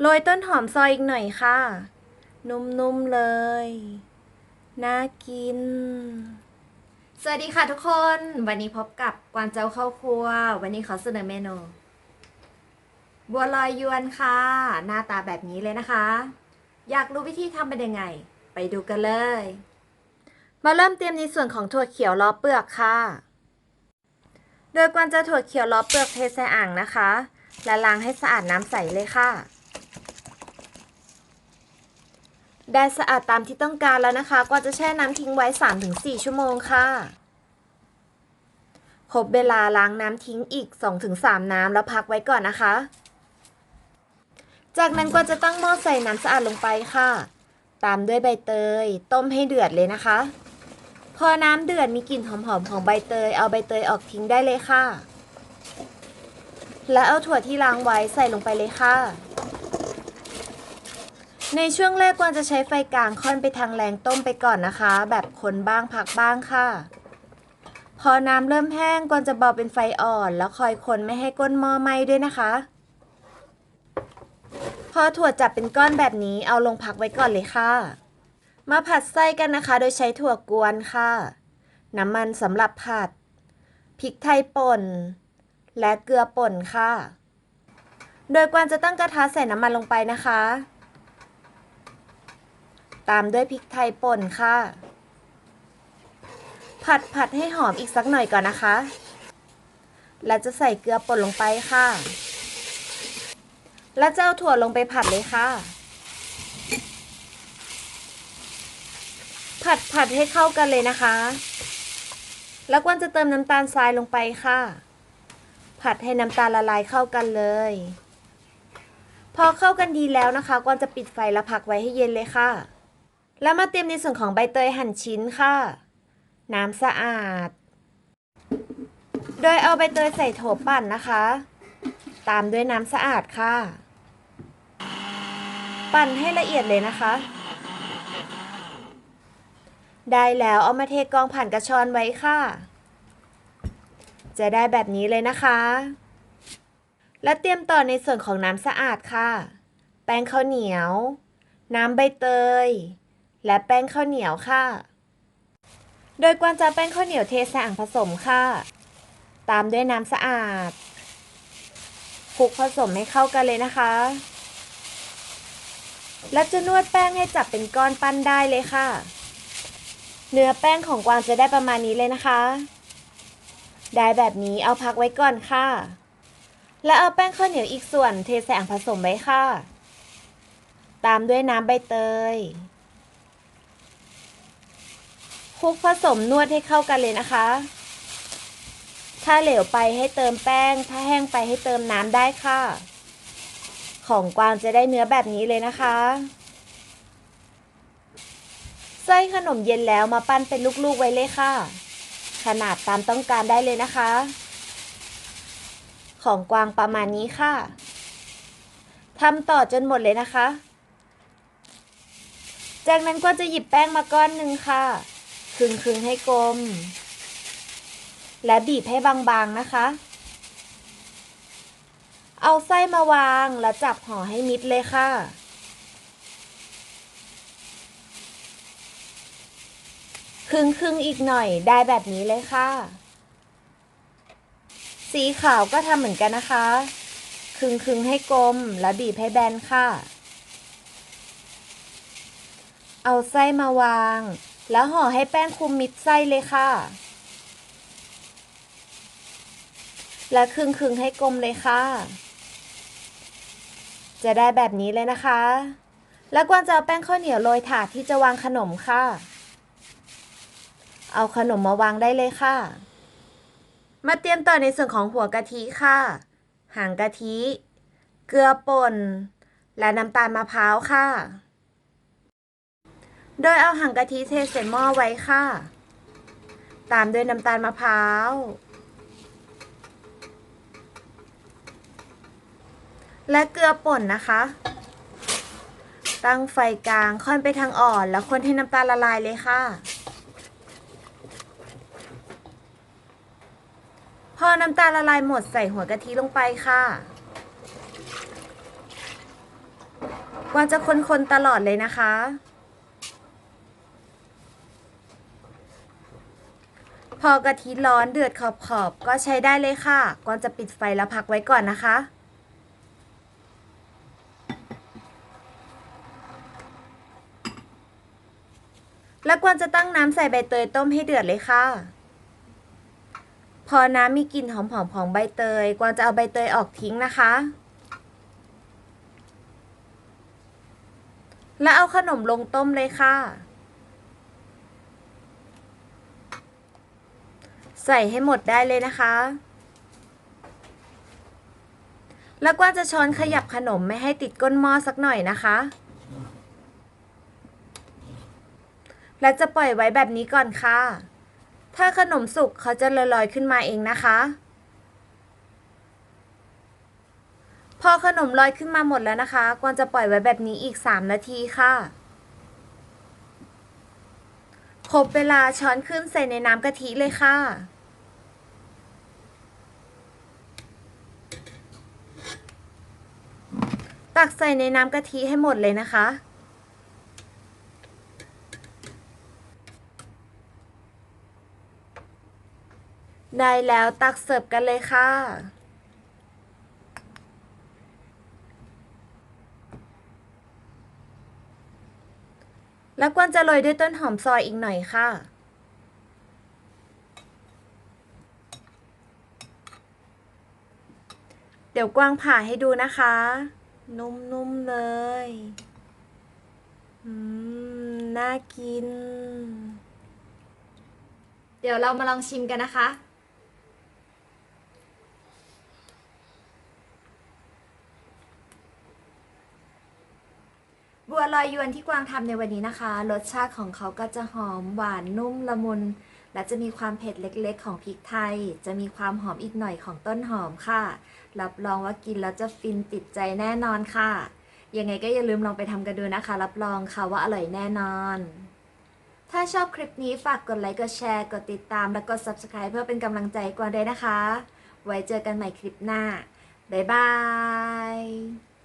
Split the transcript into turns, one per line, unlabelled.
โรยต้นหอมซอยอีกหน่อยค่ะ นุ่มๆเลย น่ากิน สวัสดีค่ะทุกคน วันนี้พบกับกวางเจ้าเข้าครัว วันนี้ขอเสนอเมนู บัวลอยยวนค่ะ หน้าตาแบบนี้เลยนะคะ อยากรู้วิธีทำเป็นยังไง ไปดูกันเลย มาเริ่มเตรียมในส่วนของถั่วเขียวล้อเปลือกค่ะ โดยกวางจะถั่วเขียวล้อเปลือกเทใส่อ่างนะคะ และล้างให้สะอาดน้ำใสเลยค่ะ ได้สะอาดตามที่ต้องการแล้วนะคะ ก็จะแช่น้ำทิ้งไว้ 3-4 ชั่วโมงค่ะครบเวลาล้างน้ำทิ้งอีก 2-3 น้ำแล้วพักไว้ก่อนนะคะ จากนั้นก็จะตั้งหม้อใส่น้ำสะอาดลงไปค่ะ ตามด้วยใบเตย ต้มให้เดือดเลยนะคะ พอน้ำเดือดมีกลิ่นหอมๆของใบเตย เอาใบเตยออกทิ้งได้เลยค่ะ และเอาถั่วที่ล้างไว้ใส่ลงไปเลยค่ะ ในช่วงแรกควรจะใช้ไฟกลางค่อนไปทางแรงต้มไปก่อนนะคะ แบบคนบ้างพักบ้างค่ะ พอน้ำเริ่มแห้งควรจะเบาเป็นไฟอ่อน แล้วคอยคนไม่ให้ก้นหม้อไหม้ด้วยนะคะ พอถั่วจับเป็นก้อนแบบนี้เอาลงพักไว้ก่อนเลยค่ะ มาผัดไส้กันนะคะ โดยใช้ถั่วกวนค่ะ น้ำมันสำหรับผัดพริกไทยป่น และเกลือป่นค่ะ โดยกวางจะตั้งกระทะใส่น้ำมันลงไปนะคะ ตามด้วยพริกไทยป่นค่ะ ผัดผัดให้หอมอีกสักหน่อยก่อนนะคะ แล้วจะใส่เกลือป่นลงไปค่ะ แล้วจะเอาถั่วลงไปผัดเลยค่ะ ผัดผัดให้เข้ากันเลยนะคะ แล้วกวนจะเติมน้ำตาลทรายลงไปค่ะ ผัดให้น้ำตาลละลายเข้ากันเลยพอเข้ากันดีแล้วนะคะกวนจะปิดไฟแล้วพักไว้ให้เย็นเลยค่ะ แล้วมาเตรียมในส่วนของใบเตยหั่นชิ้นค่ะ น้ำสะอาด โดยเอาใบเตยใส่โถปั่นนะคะ ตามด้วยน้ำสะอาดค่ะ ปั่นให้ละเอียดเลยนะคะ ได้แล้วเอามาเทกองผ่านกระชอนไว้ค่ะ จะได้แบบนี้เลยนะคะ และเตรียมต่อในส่วนของน้ำสะอาดค่ะ แป้งข้าวเหนียวน้ำใบเตย และแป้งข้าวเหนียวค่ะ โดยกวนจะแป้งข้าวเหนียวเทใส่อ่างผสมค่ะ ตามด้วยน้ำสะอาดคลุกผสมให้เข้ากันเลยนะคะ และจะนวดแป้งให้จับเป็นก้อนปั้นได้เลยค่ะ เนื้อแป้งของกวางจะได้ประมาณนี้เลยนะคะ ได้แบบนี้เอาพักไว้ก่อนค่ะ และเอาแป้งข้าวเหนียวอีกส่วนเทใส่อ่างผสมไว้ค่ะ ตามด้วยน้ำใบเตย ลุกผสมนวดให้เข้ากันเลยนะคะ ถ้าเหลวไปให้เติมแป้ง ถ้าแห้งไปให้เติมน้ำได้ค่ะ ของกวางจะได้เนื้อแบบนี้เลยนะคะไส้ขนมเย็นแล้วมาปั้นเป็นลูกๆไว้เลยค่ะ ขนาดตามต้องการได้เลยนะคะ ของกวางประมาณนี้ค่ะทำต่อจนหมดเลยนะคะ จากนั้นก็จะหยิบแป้งมาก้อนหนึ่งค่ะ คลึงคลึงให้กลม และบีบให้บางๆนะคะ เอาไส้มาวางแล้วจับห่อให้มิดเลยค่ะคึงคึงอีกหน่อยได้แบบนี้เลยค่ะ สีขาวก็ทำเหมือนกันนะคะคึงคึงให้กลมแล้วบีบให้แบนค่ะ เอาไส้มาวาง แล้วห่อให้แป้งคลุมมิดไส้เลยค่ะ และคึงคึงให้กลมเลยค่ะ จะได้แบบนี้เลยนะคะ แล้วกวางจะเอาแป้งข้าวเหนียวโรยถาดที่จะวางขนมค่ะ เอาขนมมาวางได้เลยค่ะ มาเตรียมต่อในส่วนของหัวกะทิค่ะ หางกะทิ เกลือป่น และน้ำตาลมะพร้าวค่ะ โดยเอาหางกะทิเทใส่หม้อไว้ค่ะ ตามด้วยน้ำตาลมะพร้าว และเกลือป่นนะคะ ตั้งไฟกลางค่อนไปทางอ่อน แล้วคนให้น้ำตาลละลายเลยค่ะ พอน้ำตาลละลายหมดใส่หัวกะทิลงไปค่ะวางจะคนๆตลอดเลยนะคะ พอกะทิร้อนเดือดขอบๆก็ใช้ได้เลยค่ะ ก่อนจะปิดไฟแล้วพักไว้ก่อนนะคะ แล้วกวนจะตั้งน้ำใส่ใบเตยต้มให้เดือดเลยค่ะ พอน้ำมีกลิ่นหอมๆของใบเตยกวาจะเอาใบเตยออกทิ้งนะคะ แล้วเอาขนมลงต้มเลยค่ะ ใส่ให้หมดได้เลยนะคะ แล้วกวาจะช้อนขยับขนมไม่ให้ติดก้นหม้อสักหน่อยนะคะ และจะปล่อยไว้แบบนี้ก่อนค่ะ ถ้าขนมสุกเขาจะลอยๆขึ้นมาเองนะคะ พอขนมลอยขึ้นมาหมดแล้วนะคะ กวางจะปล่อยไว้แบบนี้อีก 3 นาทีค่ะครบเวลาช้อนขึ้นใส่ในน้ำกะทิเลยค่ะ ตักใส่ในน้ำกะทิให้หมดเลยนะคะ ได้แล้วตักเสิร์ฟกันเลยค่ะ แล้วกวนจะโรยด้วยต้นหอมซอยอีกหน่อยค่ะเดี๋ยวกวางผ่าให้ดูนะคะ นุ่มๆเลย อืม น่ากิน
เดี๋ยวเรามาลองชิมกันนะคะ บัวลอยยวนที่กวางทำในวันนี้นะคะ รสชาติของเขาก็จะหอมหวานนุ่มละมุน และจะมีความเผ็ดเล็กๆ ของพริกไทย จะมีความหอมอีกหน่อยของต้นหอมค่ะ รับรองว่ากินแล้วจะฟินติดใจแน่นอนค่ะ ยังไงก็อย่าลืมลองไปทำกันดูนะคะ รับรองค่ะว่าอร่อยแน่นอน ถ้าชอบคลิปนี้ฝากกดไลค์ กดแชร์ กดติดตาม และกด subscribe เพื่อเป็นกำลังใจกวางด้วยนะคะ ไว้เจอกันใหม่คลิปหน้า บ๊ายบาย